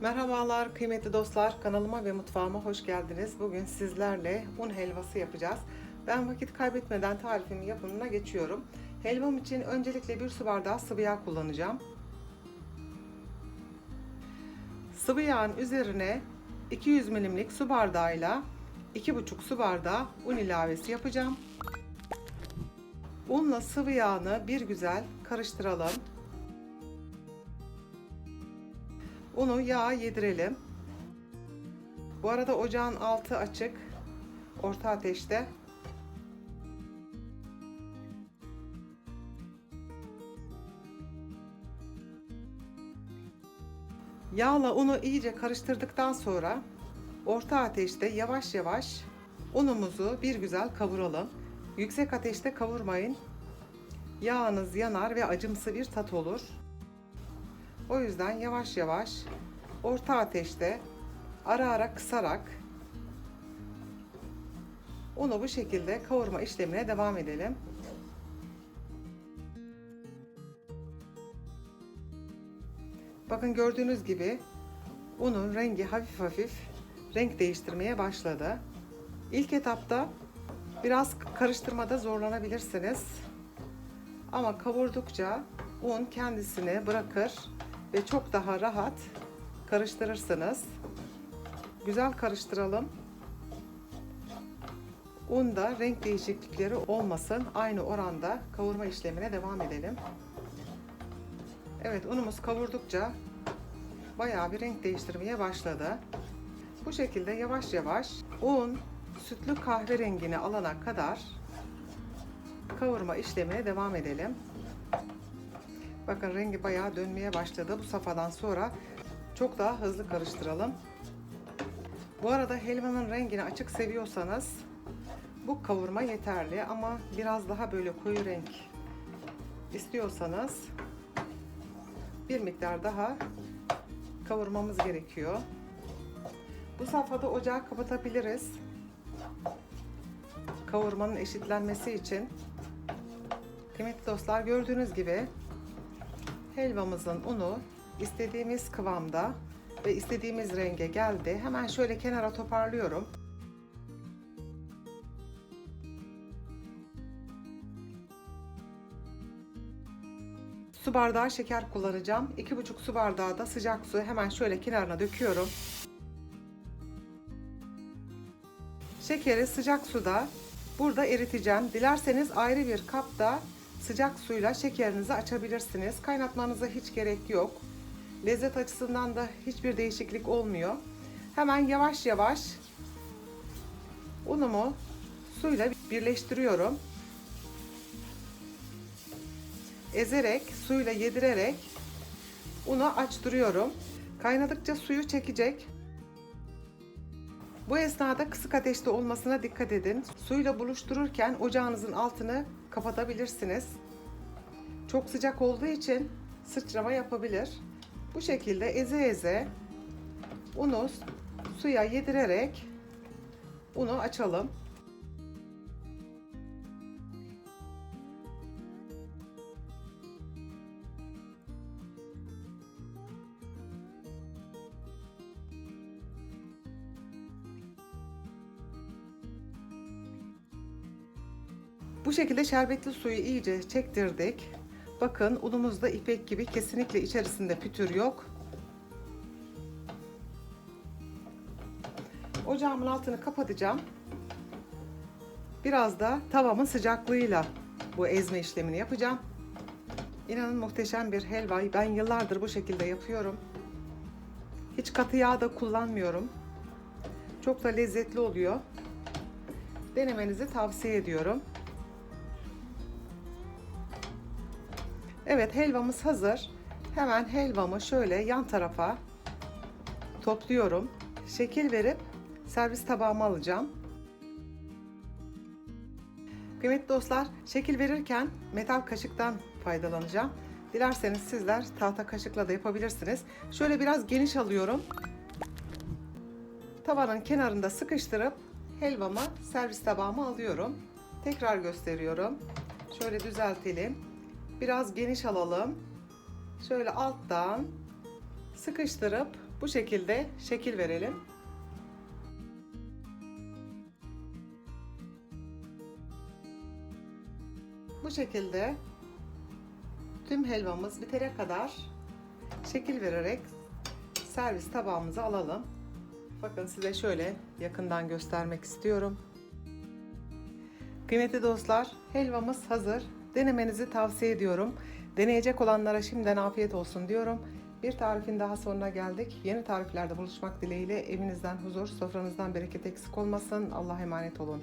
Merhabalar kıymetli dostlar kanalıma ve mutfağıma hoş geldiniz. Bugün sizlerle un helvası yapacağız. Ben vakit kaybetmeden tarifimin yapımına geçiyorum. Helvam için öncelikle bir su bardağı sıvı yağ kullanacağım. Sıvı yağın üzerine 200 milimlik su bardağıyla 2,5 su bardağı un ilavesi yapacağım. Unla sıvı yağını bir güzel karıştıralım. Unu yağa yedirelim. Bu arada ocağın altı açık. Orta ateşte. Yağla unu iyice karıştırdıktan sonra orta ateşte yavaş yavaş unumuzu bir güzel kavuralım. Yüksek ateşte kavurmayın. Yağınız yanar ve acımsı bir tat olur. O yüzden yavaş yavaş orta ateşte ara ara kısarak unu bu şekilde kavurma işlemine devam edelim. Bakın gördüğünüz gibi unun rengi hafif hafif renk değiştirmeye başladı. İlk etapta biraz karıştırmada zorlanabilirsiniz. Ama kavurdukça un kendisini bırakır ve çok daha rahat karıştırırsınız. Güzel karıştıralım. Unda renk değişiklikleri olmasın. Aynı oranda kavurma işlemine devam edelim. Evet unumuz kavurdukça bayağı bir renk değiştirmeye başladı. Bu şekilde yavaş yavaş un sütlü kahverengini alana kadar kavurma işlemine devam edelim. Bakın rengi bayağı dönmeye başladı. Bu safhadan sonra çok daha hızlı karıştıralım. Bu arada helvanın rengini açık seviyorsanız bu kavurma yeterli ama biraz daha böyle koyu renk istiyorsanız bir miktar daha kavurmamız gerekiyor. Bu safhada ocağı kapatabiliriz. Kavurmanın eşitlenmesi için. Kıymetli dostlar gördüğünüz gibi helvamızın unu istediğimiz kıvamda ve istediğimiz renge geldi. Hemen şöyle kenara toparlıyorum. Su bardağı şeker kullanacağım. 2,5 su bardağı da sıcak su hemen şöyle kenarına döküyorum. Şekeri sıcak suda burada eriteceğim. Dilerseniz ayrı bir kapta sıcak suyla şekerinizi açabilirsiniz. Kaynatmanıza hiç gerek yok. Lezzet açısından da hiçbir değişiklik olmuyor. Hemen yavaş yavaş unumu suyla birleştiriyorum. Ezerek, suyla yedirerek unu açtırıyorum. Kaynadıkça suyu çekecek. Bu esnada kısık ateşte olmasına dikkat edin. Suyla buluştururken ocağınızın altını kapatabilirsiniz. Çok sıcak olduğu için sıçrama yapabilir. Bu şekilde eze eze unu suya yedirerek unu açalım. Bu şekilde şerbetli suyu iyice çektirdik. Bakın unumuz da ipek gibi kesinlikle içerisinde pütür yok. Ocağımın altını kapatacağım. Biraz da tavamın sıcaklığıyla bu ezme işlemini yapacağım. İnanın muhteşem bir helvayı ben yıllardır bu şekilde yapıyorum. Hiç katı yağ da kullanmıyorum. Çok da lezzetli oluyor. Denemenizi tavsiye ediyorum. Evet helvamız hazır. Hemen helvamı şöyle yan tarafa topluyorum. Şekil verip servis tabağıma alacağım. Kıymetli dostlar, şekil verirken metal kaşıktan faydalanacağım. Dilerseniz sizler tahta kaşıkla da yapabilirsiniz. Şöyle biraz geniş alıyorum. Tavanın kenarında sıkıştırıp helvamı servis tabağıma alıyorum. Tekrar gösteriyorum. Şöyle düzeltelim. Biraz geniş alalım. Şöyle alttan sıkıştırıp Bu şekilde şekil verelim. Bu şekilde tüm helvamız bitene kadar şekil vererek servis tabağımıza alalım. Bakın size şöyle yakından göstermek istiyorum. Kıymetli dostlar, helvamız hazır. Denemenizi tavsiye ediyorum. Deneyecek olanlara şimdiden afiyet olsun diyorum. Bir tarifin daha sonuna geldik. Yeni tariflerde buluşmak dileğiyle evinizden huzur, sofranızdan bereket eksik olmasın. Allah'a emanet olun.